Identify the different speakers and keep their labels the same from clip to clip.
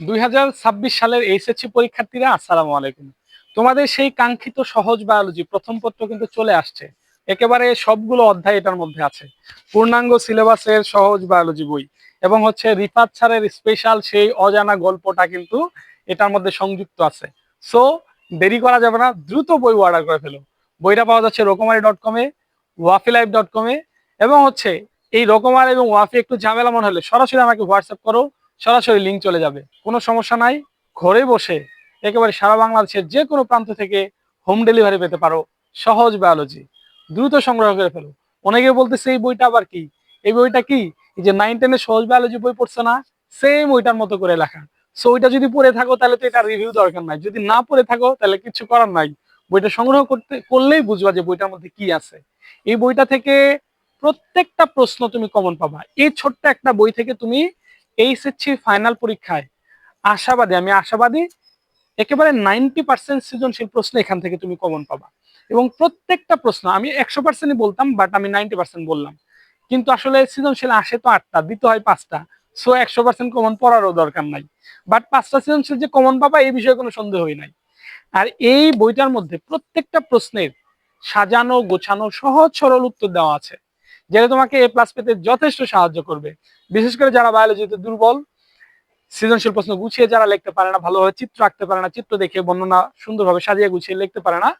Speaker 1: দুই হাজার ছাব্বিশ সালের এইচএসসি পরীক্ষার্থীরা, আসসালামু আলাইকুম। তোমাদের সেই কাঙ্ক্ষিত সহজ বায়োলজি প্রথম পত্র কিন্তু চলে আসছে। একেবারে সবগুলো অধ্যায় এটার মধ্যে আছে। পূর্ণাঙ্গ সিলেবাসের সহজ বায়োলজি বই এবং হচ্ছে রিফাত স্যারের স্পেশাল সেই অজানা গল্পটা কিন্তু এটার মধ্যে সংযুক্ত আছে। সো দেরি করা যাবে না, দ্রুত বই অর্ডার করে ফেলো। বইটা পাওয়া যাচ্ছে রকমারি ডট কমে ওয়াফি লাইভ ডট কমে এবং হচ্ছে এই রকমারি এবং ওয়াফি একটু ঝামেলা মনে হলে সরাসরি আমাকে হোয়াটসঅ্যাপ করো। সরাসরি লিঙ্ক চলে যাবে। কোনো সমস্যা নাই, ঘরে বসে একেবারে সারা বাংলাদেশের যে কোনো প্রান্ত থেকে হোম ডেলিভারি পেতে পারো সহজ বায়োলজি দ্রুত সংগ্রহ করে ফেলো। অনেকে বলতেছে, এই বইটা আবার কি? এই বইটা কি? যে নাইন টেনের সহজ বায়োলজি বই পড়ছে না? সেম ওইটার মতো করে লেখা। সো ওইটা যদি পড়ে থাকো, তাহলে তো এটা রিভিউ দরকার নাই। যদি না পড়ে থাকো, তাহলে কিছু করার নাই। বইটা সংগ্রহ করতে, করলেই বুঝবা যে বইটার মধ্যে কি আছে। এই বইটা থেকে প্রত্যেকটা প্রশ্ন তুমি কমন পাবা। এই ছোট্ট একটা বই থেকে তুমি এইচএসসি ফাইনাল পরীক্ষায় আশাবাদী, আমি আশাবাদী, একেবারে নাইনটি পার্সেন্ট সৃজনশীল প্রশ্ন এখান থেকে তুমি কমন পাবা। এবং প্রত্যেকটা প্রশ্ন, আমি একশো পার্সেন্টই বলতাম বাট আমি নাইনটি পার্সেন্ট বললাম। কিন্তু আসলে সৃজনশীল আসে তো আটটা, দিতে হয় পাঁচটা। সো একশো পার্সেন্ট কমন পড়ারও দরকার নাই। বাট পাঁচটা সৃজনশীল যে কমন পাবা, এই বিষয়ে কোনো সন্দেহই নাই। আর এই বইটার মধ্যে প্রত্যেকটা প্রশ্নের সাজানো, গোছানো সহজ সরল উত্তর দেওয়া আছে। যেটা তোমাকে এ প্লাস পেতে যথেষ্ট সাহায্য করবে। বিশেষ করে যারা বায়োলজিতে দুর্বল, সৃজনশীল প্রশ্ন গুছিয়ে যারা লিখতে পারে না ভালোভাবে চিত্র আঁকতে পারে না, চিত্র দেখে বর্ণনা সুন্দরভাবে সাজিয়ে গুছিয়ে লিখতে পারে না,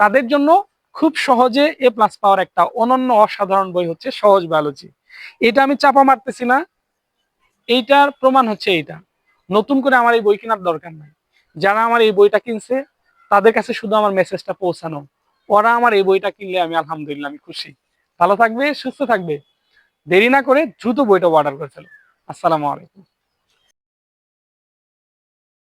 Speaker 1: তাদের জন্য খুব সহজে এ প্লাস পাওয়ার একটা অনন্য অসাধারণ বই হচ্ছে সহজ বায়োলজি এটা আমি চাপা মারতেছি না। এইটার প্রমাণ হচ্ছে এইটা। নতুন করে আমার এই বই কেনার দরকার নাই। যারা আমার এই বইটা কিনছে, তাদের কাছে শুধু আমার মেসেজটা পৌঁছানো। ওরা আমার এই বইটা কিনলে আমি আলহামদুলিল্লাহ আমি খুশি। ভালো থাকবে সুস্থ থাকবে। দেরি না করে দ্রুত বইটা অর্ডার করে ফেলো। আসসালামু আলাইকুম।